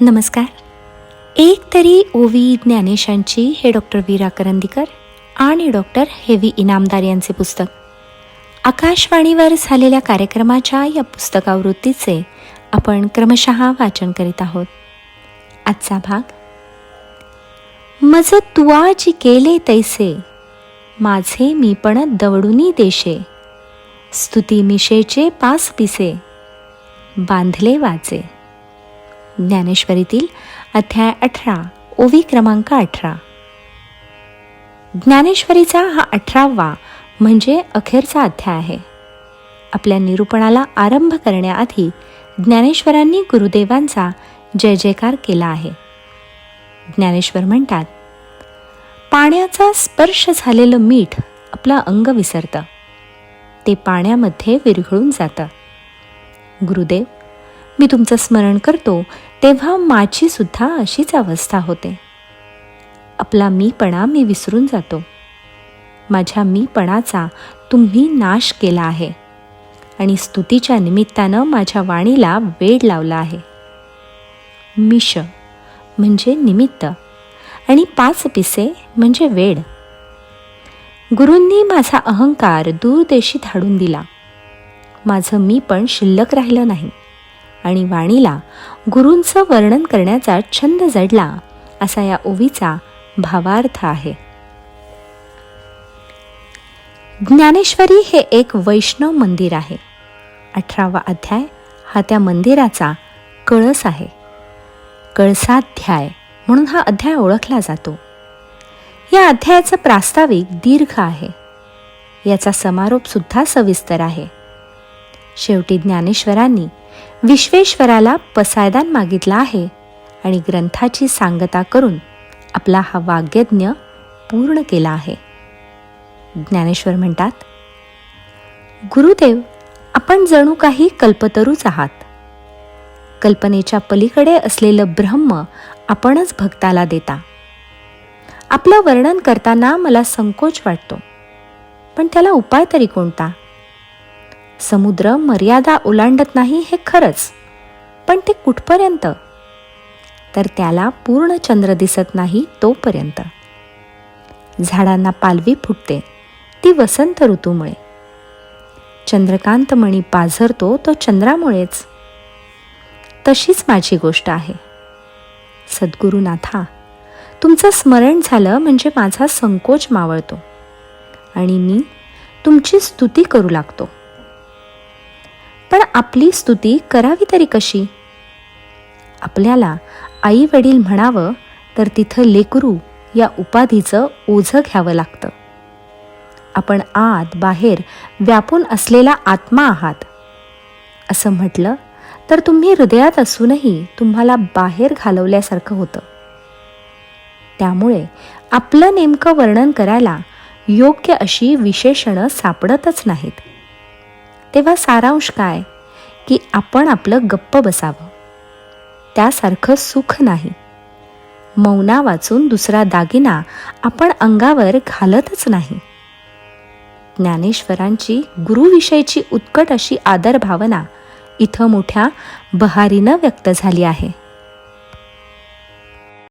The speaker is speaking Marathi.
नमस्कार. एक तरी ओवी ज्ञानेशांची हे डॉक्टर वीरा करंदीकर आणि डॉक्टर हेवी इनामदार यांचे पुस्तक. आकाशवाणीवर झालेल्या कार्यक्रमाच्या या पुस्तकावृत्तीचे आपण क्रमशः वाचन करीत आहोत. आजचा भाग मज तुआची केले तैसे माझे मी पण दवडूनी देशे स्तुती मिशेचे पास पिसे बांधले वाचे ज्ञानेश्वरीतील अध्याय अठरा ओवी क्रमांक अठरा. ज्ञानेश्वरीचा हा अठरावा म्हणजे अखेरचा अध्याय आहे. आपल्या निरूपणाला आरंभ करण्याआधी ज्ञानेश्वरांनी गुरुदेवांचा जय जयकार केला आहे. ज्ञानेश्वर म्हणतात पाण्याचा स्पर्श झालेलं मीठ आपलं अंग विसरतं. ते पाण्यामध्ये विरघळून जातं. गुरुदेव मी तुमचं स्मरण करतो तेव्हा माझी सुद्धा अशीच अवस्था होते. आपला मीपणा मी विसरून जातो. माझ्या मीपणाचा तुम्ही नाश केला आहे आणि स्तुतीच्या निमित्तानं माझ्या वाणीला वेड लावला आहे. मिश म्हणजे निमित्त आणि पाच पिसे म्हणजे वेड. गुरूंनी माझा अहंकार दूरदेशी धाडून दिला. माझं मी पण शिल्लक राहिलं नाही. आणि वाणीला गुरूंचं वर्णन करण्याचा छंद जडला असा या ओवीचा भावार्थ आहे. ज्ञानेश्वरी हे एक वैष्णव मंदिर आहे. अठरावा अध्याय हा त्या मंदिराचा कळस आहे. कळसाध्याय म्हणून हा अध्याय ओळखला जातो. या अध्यायाचं प्रास्ताविक दीर्घ आहे. याचा समारोप सुद्धा सविस्तर आहे. शेवटी ज्ञानेश्वरांनी विश्वेश्वराला पसायदान मागितला आहे आणि ग्रंथाची सांगता करून आपला हा वाग्यज्ञ पूर्ण केला आहे. ज्ञानेश्वर म्हणतात गुरुदेव आपण जणू काही कल्पतरूच आहात. कल्पनेच्या पलीकडे असलेलं ब्रह्म आपणच भक्ताला देता. आपलं वर्णन करताना मला संकोच वाटतो. पण त्याला उपाय तरी कोणता? समुद्र मर्यादा ओलांडत नाही हे खरंच. पण ते कुठपर्यंत? तर त्याला पूर्ण चंद्र दिसत नाही तोपर्यंत. झाडांना पालवी फुटते ती वसंत ऋतूमुळे. चंद्रकांतमणी पाझरतो तो चंद्रामुळेच. तशीच माझी गोष्ट आहे. सद्गुरुनाथा तुमचं स्मरण झालं म्हणजे माझा संकोच मावळतो आणि मी तुमची स्तुती करू लागतो. पण आपली स्तुती करावी तरी कशी? आपल्याला आई वडील म्हणावं तर तिथं लेकरू या उपाधीचं ओझं घ्यावं लागतं. आपण आत बाहेर व्यापून असलेला आत्मा आहात. असं म्हटलं तर तुम्ही हृदयात असूनही तुम्हाला बाहेर घालवल्यासारखं होतं. त्यामुळे आपलं नेमकं वर्णन करायला योग्य अशी विशेषणं सापडतच नाहीत. तेव्हा सारांश काय? की आपण आपलं गप्प बसावं. त्यासारखं सुख नाही. मौना वाचून दुसरा दागिना आपण अंगावर घालतच नाही. ज्ञानेश्वरांची गुरुविषयीची उत्कट अशी आदर भावना इथं मोठ्या बहारीनं व्यक्त झाली आहे.